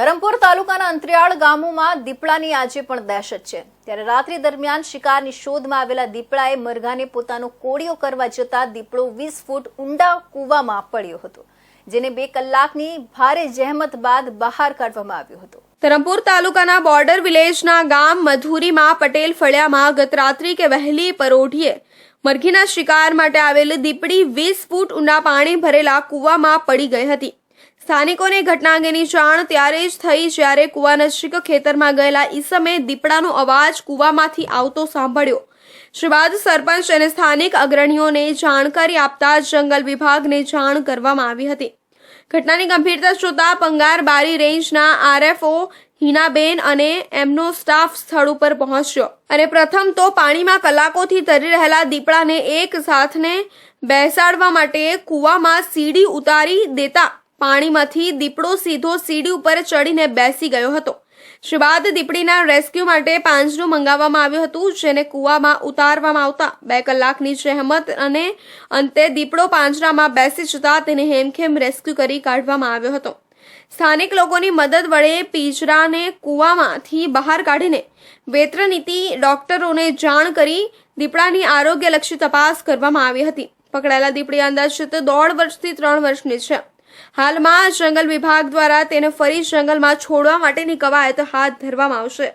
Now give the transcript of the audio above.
ધરમપુર તાલુકાના અંતરિયાળ ગામોમાં દીપડાની આજે પણ દહેશત છે. ત્યારે રાત્રિ દરમિયાન શિકારની શોધમાં આવેલા દીપડાએ મરઘાને પોતાનો કોળિયો કરવા જતા દીપડો વીસ ફૂટ ઊંડા કૂવામાં પડ્યો હતો, જેને બે કલાકની ભારે જહેમત બાદ બહાર કાઢવામાં આવ્યો હતો. ધરમપુર તાલુકાના બોર્ડર વિલેજના ગામ મધુરીમાં પટેલ ફળિયામાં ગતરાત્રિ કે વહેલી પરોઢીએ મરઘીના શિકાર માટે આવેલ દીપડી વીસ ફૂટ ઊંડા પાણી ભરેલા કૂવામાં પડી ગઈ હતી. સ્થાનિકોને ઘટના અંગેની જાણ ત્યારે જ થઈ જ્યારે કૂવા નજીક ખેતરમાં ગયેલા ઈસમે દીપડાનો અવાજ કૂવામાંથી આવતો સાંભળ્યો. બાદ સરપંચ અને સ્થાનિક અગ્રણીઓને જાણકારી આપતા જંગલ વિભાગને જાણ કરવામાં આવી હતી. ઘટનાની ગંભીરતા જોતા પંગાર બારી રેન્જના આરએફઓ હિનાબેન અને એમનો સ્ટાફ સ્થળ ઉપર પહોંચ્યો અને પ્રથમ તો પાણીમાં કલાકોથી તરી રહેલા દીપડાને એક સાથને બેસાડવા માટે કૂવામાં સીડી ઉતારી દેતા પાણીમાંથી દીપડો સીધો સીડી ઉપર ચડીને બેસી ગયો હતો. બાદ દીપડીના રેસ્ક્યુ માટે પાંજરું મંગાવવામાં આવ્યું હતું, જેને કૂવામાં ઉતારવામાં આવતા બે કલાકની જહેમત અને અંતે દીપડો પાંજરામાં બેસી જતા તેને હેમખેમ રેસ્ક્યુ કરી કાઢવામાં આવ્યો હતો. સ્થાનિક લોકોની મદદ વડે પીજરાને કૂવામાંથી બહાર કાઢીને વેતરનીતિ ડોક્ટરોને જાણ કરી દીપડાની આરોગ્યલક્ષી તપાસ કરવામાં આવી હતી. પકડાયેલા દીપડી અંદાજિત દોઢ વર્ષથી ત્રણ વર્ષની છે. હાલમાં જંગલ વિભાગ દ્વારા તેને ફરી જંગલમાં છોડવા માટેની કવાયત હાથ ધરવામાં આવશે.